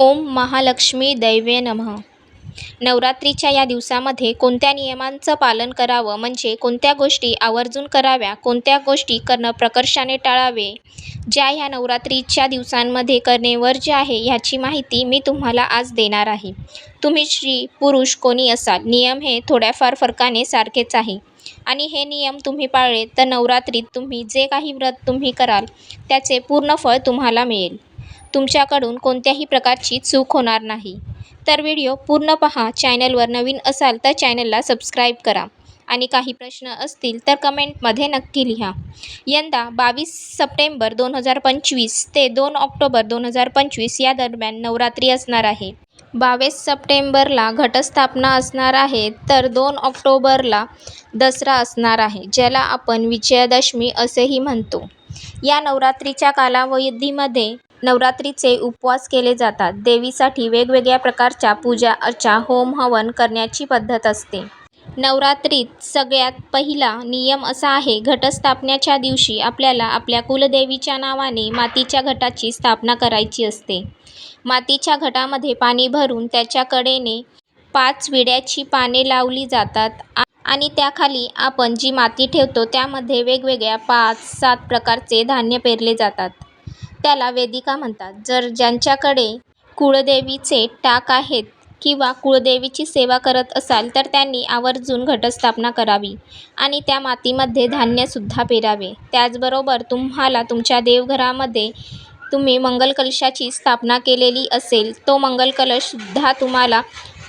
ओम महालक्ष्मी दैवे नमः. नवरात्रीच्या या दिवसामध्ये कोणत्या नियमांचं पालन करावं? म्हणजे कोणत्या गोष्टी आवर्जून कराव्या? कोणत्या गोष्टी करणं प्रकर्षाने टाळावे? ज्या ह्या नवरात्रीच्या दिवसांमध्ये करणे वर्ज्य आहे ह्याची माहिती मी तुम्हाला आज देणार आहे. तुम्ही स्त्री पुरुष कोणी असाल नियम हे थोड्याफार फरकाने सारखेच आहे. आणि हे नियम तुम्ही पाळले तर नवरात्रीत तुम्ही जे काही व्रत तुम्ही कराल त्याचे पूर्ण फळ तुम्हाला मिळेल. तुमच्याकडून कोणत्याही प्रकारची चूक होणार नाही. तर व्हिडिओ पूर्ण पहा चॅनलवर नवीन असाल तर चॅनलला सबस्क्राईब करा. आणि काही प्रश्न असतील तर कमेंटमध्ये नक्की लिहा. यंदा बावीस सप्टेंबर दोन हजार पंचवीस ते दोन ऑक्टोबर दोन हजार पंचवीस या दरम्यान नवरात्री असणार आहे. बावीस सप्टेंबरला घटस्थापना असणार आहे तर दोन ऑक्टोबरला दसरा असणार आहे ज्याला आपण विजयादशमी असेही म्हणतो. या नवरात्रीच्या कालावधीमध्ये नवरात्रीचे उपवास केले जातात. देवीसाठी वेगवेगळ्या प्रकारच्या पूजा अर्चा होम हवन करण्याची पद्धत असते. नवरात्रीत सगळ्यात पहिला नियम असा आहे घटस्थापनेच्या दिवशी आपल्याला आपल्या कुलदेवीच्या नावाने मातीच्या घटाची स्थापना करायची असते. मातीच्या घटामध्ये पाणी भरून त्याच्या कडेने पाच विड्याची पाने लावली जातात आणि त्याखाली आपण जी माती ठेवतो त्यामध्ये वेगवेगळ्या पाच सात प्रकारचे धान्य पेरले जातात. त्याला वेदिका म्हणतात. जर ज्यांच्याकडे कुळदेवीचे टाक आहेत किंवा कुळदेवीची सेवा करत असाल तर त्यांनी आवर्जून घटस्थापना करावी आणि त्या मातीमध्ये धान्यसुद्धा पेरावे. त्याचबरोबर तुम्हाला तुमच्या देवघरामध्ये तुम्ही मंगलकलशाची स्थापना केलेली असेल तो मंगलकलशसुद्धा तुम्हाला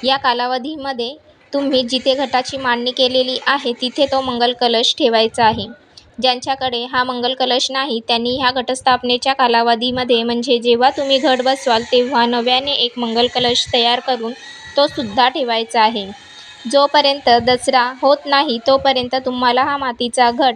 या कालावधीमध्ये तुम्ही जिथे घटाची मांडणी केलेली आहे तिथे तो मंगलकलश ठेवायचा आहे. ज्यांच्याकडे हा मंगल कलश नाही त्यांनी ह्या घटस्थापनेच्या कालावधीमध्ये म्हणजे जेव्हा तुम्ही घट बसवाल तेव्हा नव्याने एक मंगल कलश तयार करून तो सुद्धा ठेवायचा आहे. जोपर्यंत दसरा होत नाही तोपर्यंत तुम्हाला हा मातीचा घट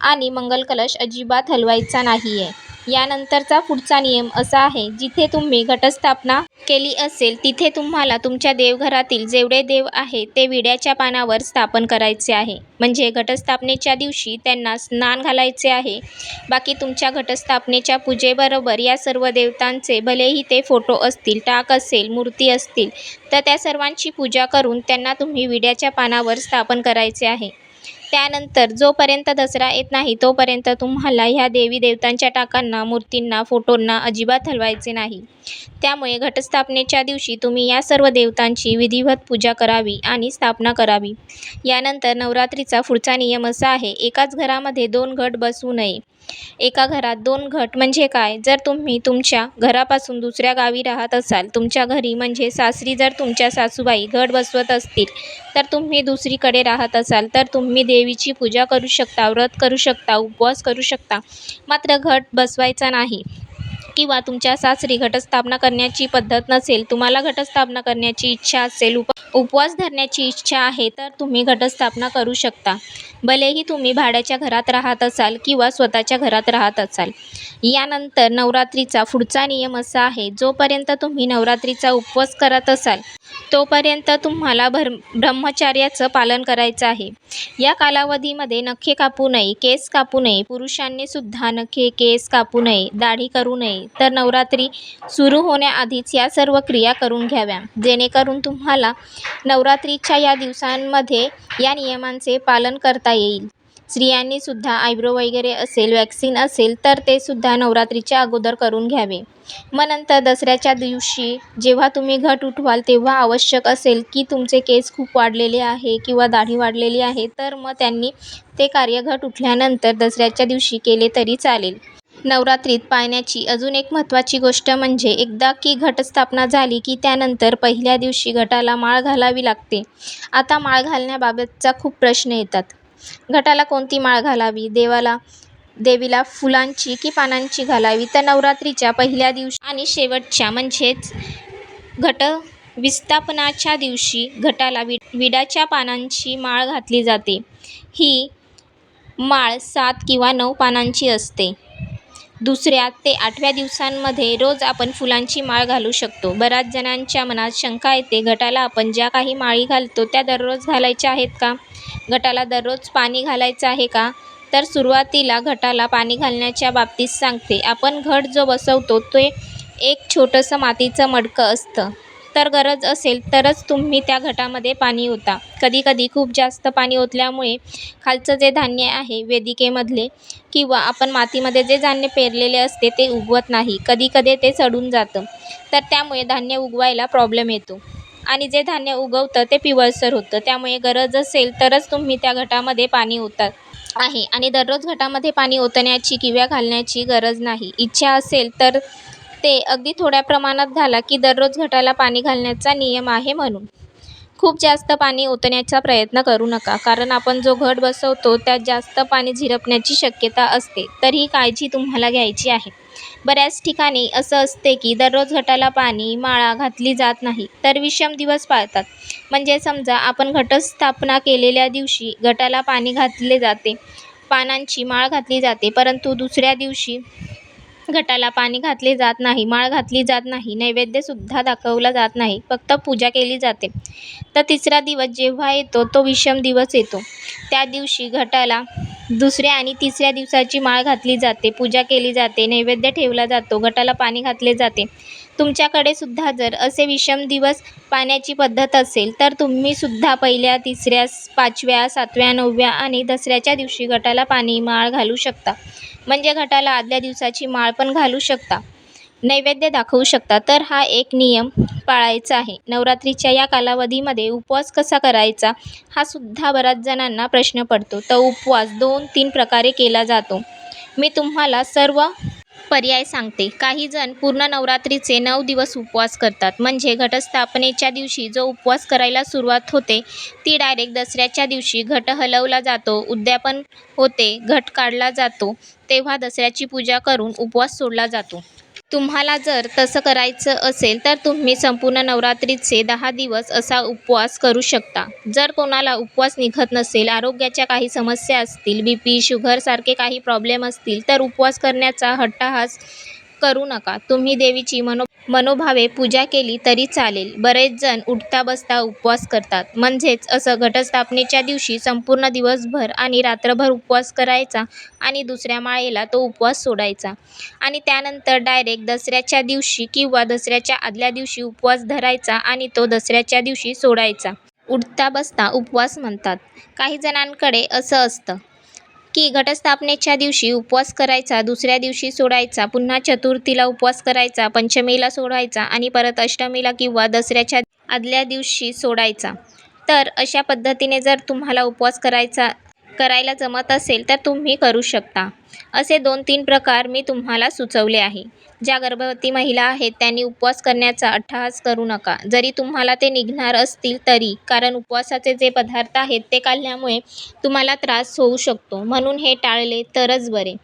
आणि मंगल कलश अजिबात हलवायचा नाही आहे यानंतरचा पुढचा नियम असा आहे जिथे तुम्ही घटस्थापना केली असेल तिथे तुम्हाला तुमच्या देवघरातील जेवढे देव आहे ते विड्याच्या पानावर स्थापन करायचे आहे. म्हणजे घटस्थापनेच्या दिवशी त्यांना स्नान घालायचे आहे. बाकी तुमच्या घटस्थापनेच्या पूजेबरोबर या सर्व देवतांचे भलेही ते फोटो असतील टाक असेल मूर्ती असतील तर त्या सर्वांची पूजा करून त्यांना तुम्ही विड्याच्या पानावर स्थापन करायचे आहे. त्यानंतर जोपर्यंत दसरा येत नाही तोपर्यंत तुम्हाला ह्या देवी देवतांच्या टाकांना मूर्तींना फोटोंना अजिबात हलवायचे नाही. त्यामुळे घटस्थापनेच्या दिवशी तुम्ही या सर्व देवतांची विधिवत पूजा करावी आणि स्थापना करावी. यानंतर नवरात्रीचा पुढचा नियम असा आहे एकाच घरामध्ये दोन घट बसवू नये. एका घरात दोन घट म्हणजे काय? जर तुम्ही तुमच्या घरापासून दुसऱ्या गावी राहत असाल तुमच्या घरी म्हणजे सासरी जर तुमच्या सासूबाई घट बसवत असतील तर तुम्ही दुसरीकडे राहत असाल तर तुम्ही देवीची पूजा करू शकता व्रत करू शकता उपवास करू शकता. मात्र घट बसवायचा नाही. किंवा तुमच्या सासरी घटस्थापना करण्याची पद्धत नसेल तुम्हाला घटस्थापना करण्याची इच्छा असेल उप उपवास धरण्याची इच्छा आहे तर तुम्ही घटस्थापना करू शकता. भलेही तुम्ही भाड्याच्या घरात राहत असाल किंवा स्वतःच्या घरात राहत असाल. यानंतर नवरात्रीचा पुढचा नियम असा आहे जोपर्यंत तुम्ही नवरात्रीचा उपवास करत असाल तोपर्यंत तुम्हाला भर ब्रह्मचार्याचं पालन करायचं आहे. या कालावधीमध्ये नखे कापू नये केस कापू नये पुरुषांनी सुद्धा नखे केस कापू नये दाढी करू नये तर नवरात्री सुरू होण्याआधीच या सर्व क्रिया करून घ्याव्या. जेणेकरून तुम्हाला नवरात्रीच्या या दिवसांमध्ये या नियमांचे पालन करता येईल. स्त्रियांनी सुद्धा आयब्रो वगैरे असेल वॅक्सिन असेल तर ते सुद्धा नवरात्रीच्या अगोदर करून घ्यावे. मग नंतर दसऱ्याच्या दिवशी जेव्हा तुम्ही घट उठवाल तेव्हा आवश्यक असेल की तुमचे केस खूप वाढलेले आहे किंवा दाढी वाढलेली आहे तर मग त्यांनी ते कार्य घट उठल्यानंतर दसऱ्याच्या दिवशी केले तरी चालेल. नवरात्रीत पाळण्याची अजून एक महत्त्वाची गोष्ट म्हणजे एकदा की घटस्थापना झाली की त्यानंतर पहिल्या दिवशी घटाला माळ घालावी लागते. आता माळ घालण्याबाबतचा खूप प्रश्न येतात. घटाला कोणती माळ घालावी? देवाला देवीला फुलांची की पानांची घालावी? तर नवरात्रीच्या पहिल्या दिवशी आणि शेवटच्या म्हणजेच घट विस्थापनाच्या दिवशी घटाला वि विडाच्या पानांची माळ घातली जाते. ही माळ सात किंवा नऊ पानांची असते. दुसऱ्या ते आठव्या दिवसांमध्ये रोज आपण फुलांची माळ घालू शकतो. बऱ्याच जणांच्या मनात शंका येते गटाला आपण ज्या काही माळी घालतो त्या दररोज घालायच्या आहेत का? गटाला दररोज पाणी घालायचं आहे का? तर सुरुवातीला घटाला पाणी घालण्याच्या बाबतीत सांगते आपण घट जो बसवतो ते एक छोटंसं मातीचं मडकं असतं. तर गरज असेल तरच तुम्ही त्या घटामध्ये पाणी ओता. कधीकधी खूप जास्त पाणी ओतल्यामुळे खालचं जे धान्य आहे वेदिकेमधले किंवा आपण मातीमध्ये जे धान्य पेरलेले असते ते उगवत नाही. कधीकधी ते सडून जातं. तर त्यामुळे धान्य उगवायला प्रॉब्लेम येतो. आणि जे धान्य उगवतं ते पिवळसर होतं. त्यामुळे गरज असेल तरच तुम्ही त्या घटामध्ये पाणी ओतात आहे. आणि दररोज घटामध्ये पाणी ओतण्याची किंवा घालण्याची गरज नाही. इच्छा असेल तर ते अगदी थोड्या प्रमाणात घाला की दररोज घटाला पाणी घालण्याचा नियम आहे म्हणून. खूप जास्त पाणी ओतण्याचा प्रयत्न करू नका कारण आपण जो घट बसवतो त्यात जास्त पाणी झिरपण्याची शक्यता असते तर ही काळजी तुम्हाला घ्यायची आहे. बऱ्याच ठिकाणी असं असते की दररोज घटाला पाणी माळा घातली जात नाही तर विषम दिवस पाळतात. म्हणजे समजा आपण घटस्थापना केलेल्या दिवशी घटाला पाणी घातले जाते पानांची माळ घातली जाते परंतु दुसऱ्या दिवशी घटाला पाणी घातले जात नाही माळ घातली जात नाही नैवेद्यसुद्धा दाखवला जात नाही फक्त पूजा केली जाते. तर तिसरा दिवस जेव्हा येतो तो विषम दिवस येतो. त्या दिवशी घटाला दुसऱ्या आणि तिसऱ्या दिवसाची माळ घातली जाते पूजा केली जाते नैवेद्य ठेवला जातो घटाला पाणी घातले जाते. तुमच्याकडे सुद्धा जर असे विषम दिवस पाण्याची पद्धत असेल तर तुम्ही सुद्धा पहिल्या तिसऱ्या पाचव्या सातव्या नवव्या आणि दसऱ्याच्या दिवशी गटाला पाणी माळ घालू शकता. म्हणजे गटाला आदल्या दिवसाची माळ पण घालू शकता. नैवेद्य दाखवू शकता. तर हा एक नियम पाळायचा आहे. नवरात्रीच्या या कालावधीमध्ये उपवास कसा करायचा हा सुद्धा बऱ्याच जणांना प्रश्न पडतो. तर उपवास दोन तीन प्रकारे केला जातो. मी तुम्हाला सर्व पर्याय सांगते. काही जण पूर्ण नवरात्रीचे नऊ दिवस उपवास करतात. म्हणजे घटस्थापनेच्या दिवशी जो उपवास करायला सुरुवात होते ती डायरेक्ट दसऱ्याच्या दिवशी घट हलवला जातो उद्यापन होते घट काढला जातो तेव्हा दसऱ्याची पूजा करून उपवास सोडला जातो. तुम्हाला जर तसं करायचं असेल तर तुम्ही संपूर्ण नवरात्रीचे दहा दिवस असा उपवास करू शकता. जर कोणाला उपवास निघत नसेल आरोग्याच्या काही समस्या असतील बी पी शुगरसारखे काही प्रॉब्लेम असतील तर उपवास करण्याचा हट्टाहास करू नका. तुम्ही देवीची मनो मनोभावे पूजा केली तरी चालेल. बरेच जण उठता बसता उपवास करतात. म्हणजेच असं घटस्थापनेच्या दिवशी संपूर्ण दिवसभर आणि रात्रभर उपवास करायचा आणि दुसऱ्या माळेला तो उपवास सोडायचा. आणि त्यानंतर डायरेक्ट दसऱ्याच्या दिवशी किंवा दसऱ्याच्या आदल्या दिवशी उपवास धरायचा आणि तो दसऱ्याच्या दिवशी सोडायचा. उठता बसता उपवास म्हणतात. काही जणांकडे असं असतं. की घटस्थापनेच्या दिवशी उपवास करायचा दुसऱ्या दिवशी सोडायचा पुन्हा चतुर्थीला उपवास करायचा पंचमीला सोडायचा आणि परत अष्टमीला किंवा दसऱ्याच्या आदल्या दिवशी सोडायचा. तर अशा पद्धतीने जर तुम्हाला उपवास करायचा करायला जमत असेल तर तुम्ही करू शकता. असे दोन तीन प्रकार मी तुम्हाला सुचवले आहे. ज्या गर्भवती महिला आहेत त्यांनी उपवास करण्याचा अट्टहास करू नका. जरी तुम्हाला ते निघणार असतील तरी कारण उपवासाचे जे पदार्थ आहेत ते खाल्ल्यामुळे तुम्हाला त्रास होऊ शकतो. म्हणून हे टाळले तरच बरे.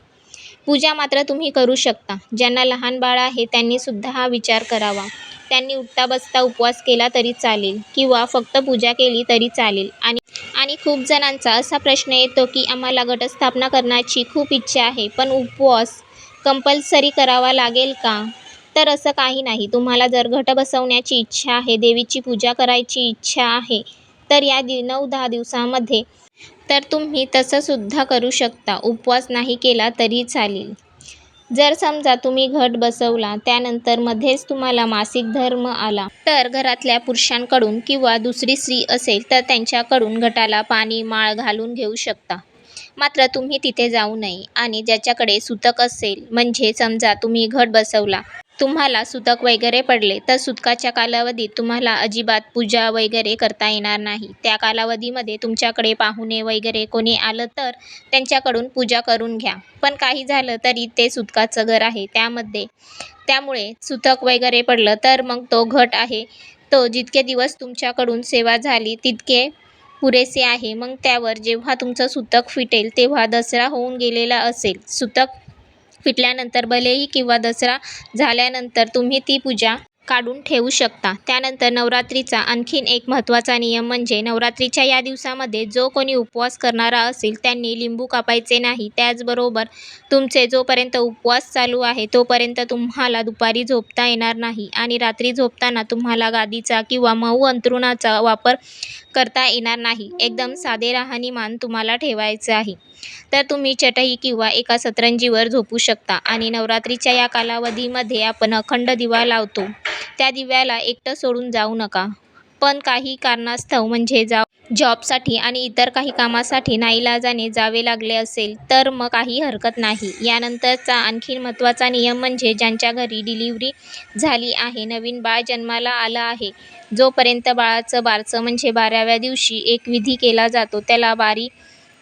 पूजा मात्र तुम्ही करू शकता. ज्यांना लहान बाळ आहे त्यांनीसुद्धा हा विचार करावा. त्यांनी उठता बसता उपवास केला तरी चालेल किंवा फक्त पूजा केली तरी चालेल. आणि आणि खूप जणांचा असा प्रश्न येतो की आम्हाला घटस्थापना करण्याची खूप इच्छा आहे पण उपवास कंपल्सरी करावा लागेल का? तर असं काही नाही. तुम्हाला जर घट बसवण्याची इच्छा आहे देवीची पूजा करायची इच्छा आहे तर या दि नऊ दहा दिवसामध्ये तर तुम्ही तसंसुद्धा करू शकता. उपवास नाही केला तरी चालेल. जर समजा तुम्ही घट बसवला त्यानंतर मध्येच तुम्हाला मासिक धर्म आला तर घरातल्या पुरुषांकडून किंवा दुसरी स्त्री असेल तर त्यांच्याकडून घटाला पाणी माळ घालून घेऊ शकता. मात्र तुम्ही तिथे जाऊ नये आणि ज्याच्याकडे सुतक असेल म्हणजे समजा तुम्ही घट बसवला तुम्हाला सुतक वगैरे पडले तर सुतकाच्या कालावधीत तुम्हाला अजिबात पूजा वगैरे करता येणार नाही. त्या कालावधीमध्ये तुमच्याकडे पाहुणे वगैरे कोणी आलं तर त्यांच्याकडून पूजा करून घ्या. पण काही झालं तरी ते सुतकाचं घर आहे. त्यामध्ये त्यामुळे सुतक वगैरे पडलं तर मग तो घट आहे. तो जितके दिवस तुमच्याकडून सेवा झाली तितके पुरेसे आहे. मग त्यावर जेव्हा तुमचं सुतक फिटेल तेव्हा दसरा होऊन गेलेला असेल. सुतक फिटल्यानंतर भलेही किंवा दसरा झाल्यानंतर तुम्ही ती पूजा काढून ठेवू शकता. त्यानंतर नवरात्रीचा आणखीन एक महत्त्वाचा नियम म्हणजे नवरात्रीच्या या दिवसामध्ये जो कोणी उपवास करणारा असेल त्यांनी लिंबू कापायचे नाही. त्याचबरोबर तुमचे जोपर्यंत उपवास चालू आहे तोपर्यंत तुम्हाला दुपारी झोपता येणार नाही आणि रात्री झोपताना तुम्हाला गादीचा किंवा मऊ अंथरुणाचा वापर करता येणार नाही. एकदम साधे राहणीमान तुम्हाला ठेवायचं आहे. तर तुम्ही चटई किंवा एका सतरंजीवर झोपू शकता आणि नवरात्रीच्या या कालावधीमध्ये आपण अखंड दिवा लावतो. त्या दिव्याला एकटं सोडून जाऊ नका. पण काही कारणास्तव म्हणजे जा जॉबसाठी आणि इतर काही कामासाठी नाईलाजाने जावे लागले असेल तर मग काही हरकत नाही. यानंतरचा आणखी महत्त्वाचा नियम म्हणजे ज्यांच्या घरी डिलिव्हरी झाली आहे नवीन बाळ जन्माला आलं आहे जोपर्यंत बाळाचं बारसं म्हणजे बाराव्या दिवशी एक विधी केला जातो त्याला बारी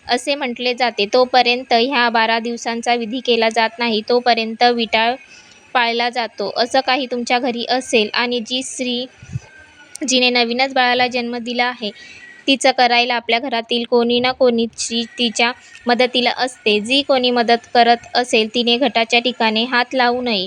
असे म्हटले जाते. तोपर्यंत ह्या बारा दिवसांचा विधी केला जात नाही तोपर्यंत विटाळ पाळला जातो. असं काही तुमच्या घरी असेल आणि जी स्त्री जिने नवीनच बाळाला जन्म दिला आहे तिचं करायला आपल्या घरातील कोणी ना कोणीची तिच्या मदतीला असते. जी कोणी मदत करत असेल तिने घटाच्या ठिकाणी हात लावू नये.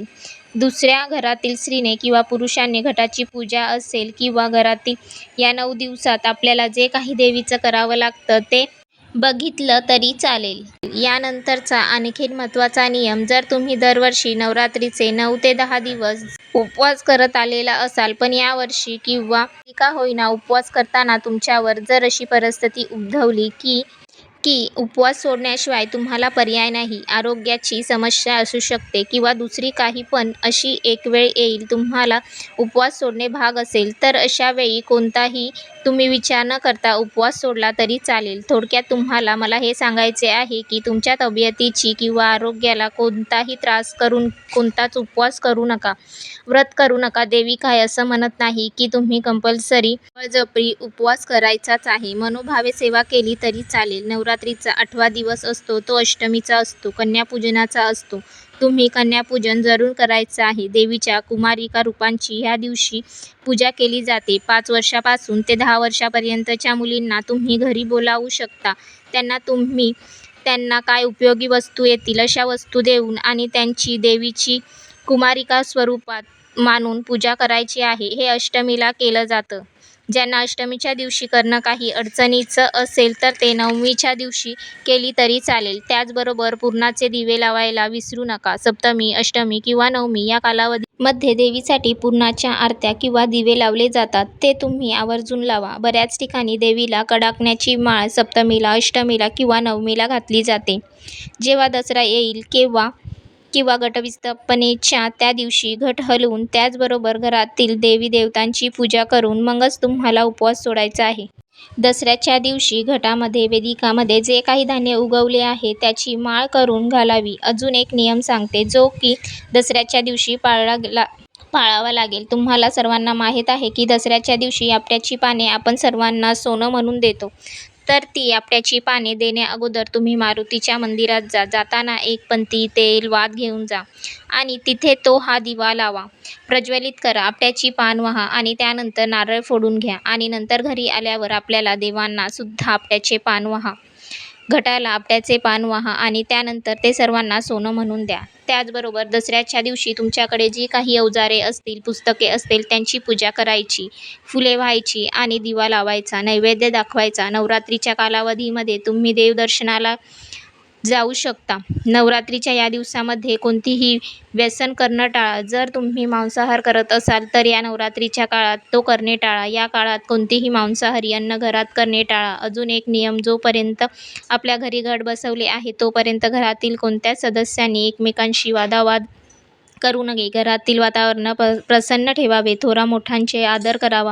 दुसऱ्या घरातील स्त्रीने किंवा पुरुषाने घटाची पूजा असेल किंवा घरातील या नऊ दिवसात आपल्याला जे काही देवीचं करावं लागतं ते बघितलं तरी चालेल. यानंतरचा आणखीन महत्त्वाचा नियम जर तुम्ही दरवर्षी नवरात्रीचे नऊ ते दहा दिवस उपवास करत आलेला असाल पण यावर्षी किंवा का होईना उपवास करताना तुमच्यावर जर अशी परिस्थिती उद्भवली की की उपवास सोडण्याशिवाय तुम्हाला पर्याय नाही. आरोग्याची समस्या असू शकते किंवा दुसरी काही पण अशी एक वेळ येईल तुम्हाला उपवास सोडणे भाग असेल. तर अशा वेळी कोणताही तुम्ही विचार न करता उपवास सोडला तरी चालेल. थोडक्यात तुम्हाला मला हे सांगायचे आहे की तुमच्या तब्येतीची किंवा आरोग्याला कोणताही त्रास करून कोणताच उपवास करू नका व्रत करू नका. देवी काय असं म्हणत नाही की तुम्ही कंपल्सरी बळजबरी उपवास करायचाच आहे. मनोभावे सेवा केली तरी चालेल. नवरा नवरात्रीचा आठवा दिवस असतो तो अष्टमीचा असतो कन्यापूजनाचा असतो. तुम्ही कन्यापूजन जरूर करायचं आहे. देवीच्या कुमारिका रूपांची ह्या दिवशी पूजा केली जाते. पाच वर्षापासून ते दहा वर्षापर्यंतच्या मुलींना तुम्ही घरी बोलावू शकता. त्यांना तुम्ही त्यांना काय उपयोगी वस्तू येतील अशा वस्तू देऊन आणि त्यांची देवीची कुमारिका स्वरूपात मानून पूजा करायची आहे. हे अष्टमीला केलं जातं. ज्यांना अष्टमीच्या दिवशी करणं काही अडचणीचं असेल तर ते नवमीच्या दिवशी केली तरी चालेल. त्याचबरोबर पूर्णाचे दिवे लावायला विसरू नका. सप्तमी अष्टमी किंवा नवमी या कालावधीमध्ये देवीसाठी पूर्णाच्या आरत्या किंवा दिवे लावले जातात. ते तुम्ही आवर्जून लावा. बऱ्याच ठिकाणी देवीला कडाकण्याची माळ सप्तमीला अष्टमीला किंवा नवमीला घातली जाते. जेव्हा दसरा येईल केव्हा किंवा घटविस्थापनेच्या त्या दिवशी घट हलवून त्याचबरोबर घरातील देवी देवतांची पूजा करून मगच तुम्हाला उपवास सोडायचा आहे. दसऱ्याच्या दिवशी घटामध्ये वेदिकामध्ये जे काही धान्य उगवले आहे त्याची माळ करून घालावी. अजून एक नियम सांगते जो की दसऱ्याच्या दिवशी पाळला गेला पाळावा लागेल. तुम्हाला सर्वांना माहीत आहे की दसऱ्याच्या दिवशी आपट्याची पाने आपण सर्वांना सोनं म्हणून देतो. तर ती आपट्याची पाने देण्या अगोदर तुम्ही मारुतीच्या मंदिरात जा. जाताना एक पंती तेल वात घेऊन जा. आणि तिथे तो हा दिवा लावा. प्रज्वलित करा. आपट्याची पान व्हा आणि त्यानंतर नारळ फोडून घ्या. आणि नंतर घरी आल्यावर आपल्याला देवांना सुद्धा आपट्याचे पान व्हा. घटाला आपट्याचे पान वाहा आणि त्यानंतर ते सर्वांना सोनं म्हणून द्या. त्याचबरोबर दसऱ्याच्या दिवशी तुमच्याकडे जी काही अवजारे असतील पुस्तके असतील त्यांची पूजा करायची फुले व्हायची आणि दिवा लावायचा नैवेद्य दाखवायचा. नवरात्रीच्या कालावधीमध्ये तुम्ही देवदर्शनाला जाऊ शकता. नवरात्रीच्या या दिवसामध्ये कोणतीही व्यसन करणं टाळा. जर तुम्ही मांसाहार करत असाल तर या नवरात्रीच्या काळात तो करणे टाळा. या काळात कोणतेही मांसाहारी अन्न घरात करणे टाळा. अजून एक नियम जोपर्यंत आपल्या घरी घट बसवले आहे तोपर्यंत घरातील कोणत्याच सदस्यांनी एकमेकांशी वादावाद करू नये. घरातील वातावरण प प्रसन्न ठेवावे. थोरा मोठ्यांचे आदर करावा.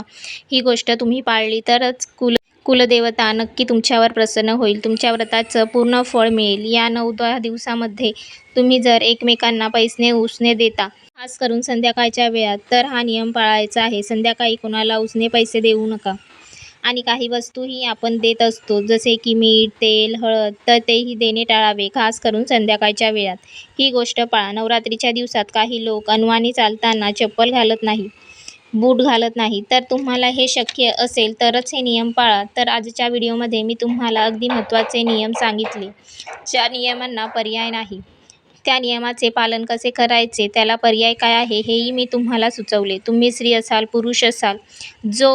ही गोष्ट तुम्ही पाळली तरच कुल कुलदेवता नक्की तुमच्यावर प्रसन्न होईल. तुमच्या व्रताचं पूर्ण फळ मिळेल. या नऊ दहा दिवसामध्ये तुम्ही जर एकमेकांना पैसने उसने देता खास करून संध्याकाळच्या वेळात तर हा नियम पाळायचा आहे. संध्याकाळी कोणाला उसने पैसे देऊ नका. आणि काही वस्तूही आपण देत असतो जसे की मीठ तेल हळद तर तेही देणे टाळावे खास करून संध्याकाळच्या वेळात. ही गोष्ट पाळा. नवरात्रीच्या दिवसात काही लोक अनवाणी चालताना चप्पल घालत नाही. बूट घालत नाही. तर तुम्हाला हे शक्य असेल तरच हे नियम पाळा. तर आजच्या व्हिडिओमध्ये मी तुम्हाला अगदी महत्त्वाचे नियम सांगितले. ज्या नियमांना पर्याय नाही. त्या नियमाचे पालन कसे करायचे? त्याला पर्याय काय आहे? हेही मी तुम्हाला सुचवले. तुम्ही स्त्री असाल पुरुष असाल जो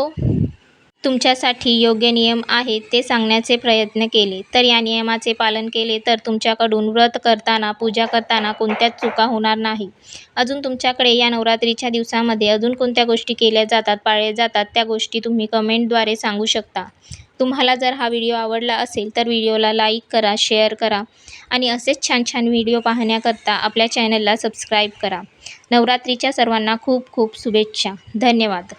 तुमच्यासाठी योग्य नियम आहेत ते सांगण्याचे प्रयत्न केले. तर या नियमाचे पालन केले तर तुमच्याकडून व्रत करताना पूजा करताना कोणत्याच चुका होणार नाही. अजून तुमच्याकडे या नवरात्रीच्या दिवसामध्ये अजून कोणत्या गोष्टी केल्या जातात पाळल्या जातात त्या गोष्टी तुम्ही कमेंटद्वारे सांगू शकता. तुम्हाला जर हा व्हिडिओ आवडला असेल तर व्हिडिओला लाईक करा शेअर करा आणि असेच छान छान व्हिडिओ पाहण्याकरता आपल्या चॅनलला सबस्क्राईब करा. नवरात्रीच्या सर्वांना खूप खूप शुभेच्छा. धन्यवाद.